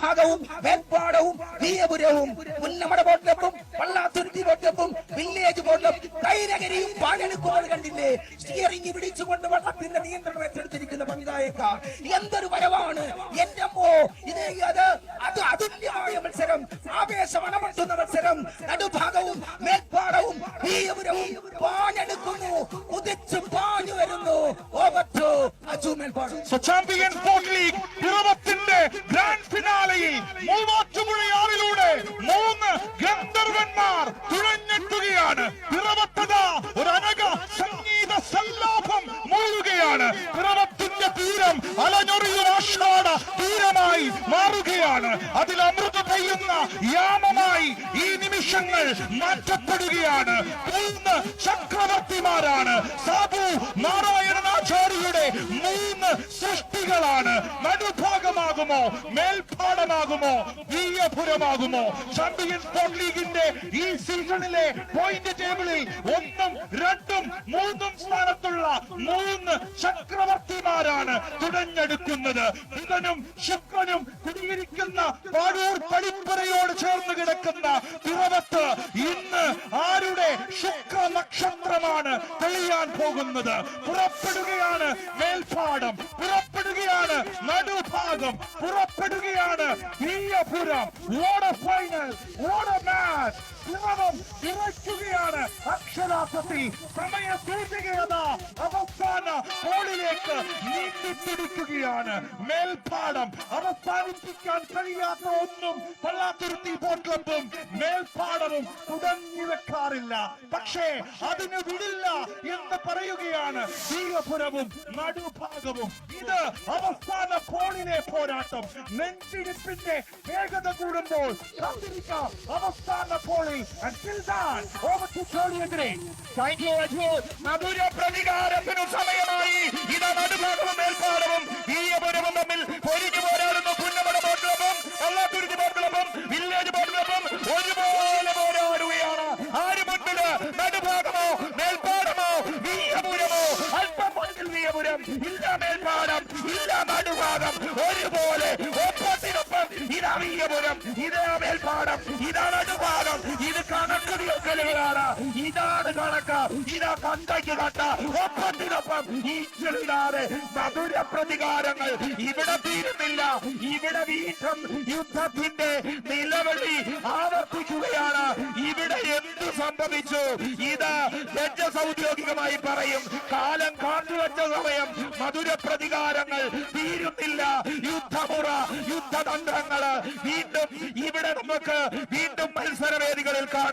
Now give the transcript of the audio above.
ഭാഗവും മേൽപ്പാടവും വീയപുരവും പുന്നമട ബോട്ടിലൊപ്പം പള്ളാത്തുരുത്തി ബോട്ടിലൊപ്പം വില്ലേജ് ബോട്ടിലും കൈനകരിയും പാലെടുക്കുന്നത് കണ്ടില്ലേ? സ്റ്റിയറിംഗ് പിടിച്ചുകൊണ്ട് വള്ളത്തിന്റെ നിയന്ത്രണം ഏറ്റെടുത്തിരിക്കുന്ന പമിതായക്ക എന്തൊരു വരവാണ്? എന്റെ അമ്മോ ഇത് അത് അത് അതുല്യമായ മത്സരം. ആവേശമണമട്ടുന്ന മത്സരം. നടുഭാഗവും മേൽപ്പാടവും വീയപുരവും പാഞ്ഞെടുക്കുന്നു കുതിച്ചു പാഞ്ഞു വരുന്നു. ഓവർ ടു അജു മേൽപ്പാടും. മൂളുകയാണ് തീരം അലഞ്ഞൊറിയ ആഷാഢ തീരമായി മാറുകയാണ്. അതിൽ അമൃത പെയ്യുന്ന യാമമായി ഈ നിമിഷങ്ങൾ മാറ്റപ്പെടുകയാണ്. മൂന്ന് ചക്രവർത്തിമാരാണ്. സാബു മൂന്ന് സൃഷ്ടികളാണ്. നടുഭാഗമാകുമോ? മേൽപ്പാടമാകുമോ? വീയപുരമാകുമോ ചാമ്പ്യൻസ് സ്പോർട് ലീഗിന്റെ ഈ സീസണിലെ പോയിന്റ് ടേബിളിൽ ഒന്നും രണ്ടും മൂന്നും സ്ഥാനത്തുള്ള മൂന്ന് ചക്രവർത്തിമാരാണ് തുടഞ്ഞെടുക്കുന്നത് ബുധനും ശുക്രനും കുടിയിരിക്കുന്ന പാടൂർ പടിപ്പുരയോട് ചേർന്ന് കിടക്കുന്ന പിറവത്ത് ഇന്ന് ആരുടെ ശുക്ര നക്ഷത്രമാണ് തെളിയാൻ പോകുന്നത്. പുറപ്പെടുകയാണ് മേൽപ്പാടം. പുറപ്പെടുകയാണ് നടുഭാഗം പുറപ്പെടുകയാണ്. തീയപുരം ഓട ഫൈനൽ ഓട മാച്ച് അക്ഷരാർത്ഥത്തിൽ സമയ സൂചികയത അവസാന ഹോളിലേക്ക് നീട്ടിപ്പിടിക്കുകയാണ്. മേൽപ്പാടം അവസാനിപ്പിക്കാൻ കഴിയാത്ത ഒന്നും പള്ളാത്തുരുത്തി ബോട്ട് മേൽപ്പാടവും തുടങ്ങി വെക്കാറില്ല. പക്ഷേ അതിന് വിടില്ല എന്ന് പറയുകയാണ്. തീരപുരവും നടുഭാഗവും. ഇത് അവസാന കോണിലെ പോരാട്ടം. നെഞ്ചിടിപ്പിന്റെ വേഗത കൂടുമ്പോൾ കാത്തിരിക്കാം. അവസാന കോളിൽ. മധുര പ്രതികാരത്തിനു സമയമായി. ഇതാ നടുഭാഗവും മേൽപ്പാടവും വീയപുരവും തമ്മിൽ വീയപുരം ഇല്ല മേൽപ്പാടം ഇല്ല നടുഭാഗം ഒരുപോലെ ഒപ്പത്തിനൊപ്പം ഇതാ വീയപുരം ഇതാ മേൽപ്പാടം ഇതാ നടുഭാഗം ഇത് കണക്ക് തീർക്കലുകളാണ് ഇതാണ് കണക്ക്. ഇതാ കണ്ടയ്ക്ക് കണ്ട ഒപ്പത്തിനൊപ്പം ഈ ചെറുതാതെ മധുര പ്രതികാരങ്ങൾ. ഇവിടെ തീരുന്നില്ല. ഇവിടെ വീണ്ടും യുദ്ധത്തിന്റെ നിലവിളി ആവർത്തിക്കുകയാണ്. എന്തു സംഭവിച്ചു. ഇത് ജഡ്ജസ് ഔദ്യോഗികമായി പറയും. കാലം കാത്തുവച്ച സമയം മധുര പ്രതികാരങ്ങൾ തീരുന്നില്ല. യുദ്ധമുറ യുദ്ധതന്ത്രങ്ങൾ വീണ്ടും ഇവിടെ നമുക്ക് വീണ്ടും മത്സരവേദികളിൽ കാണാം.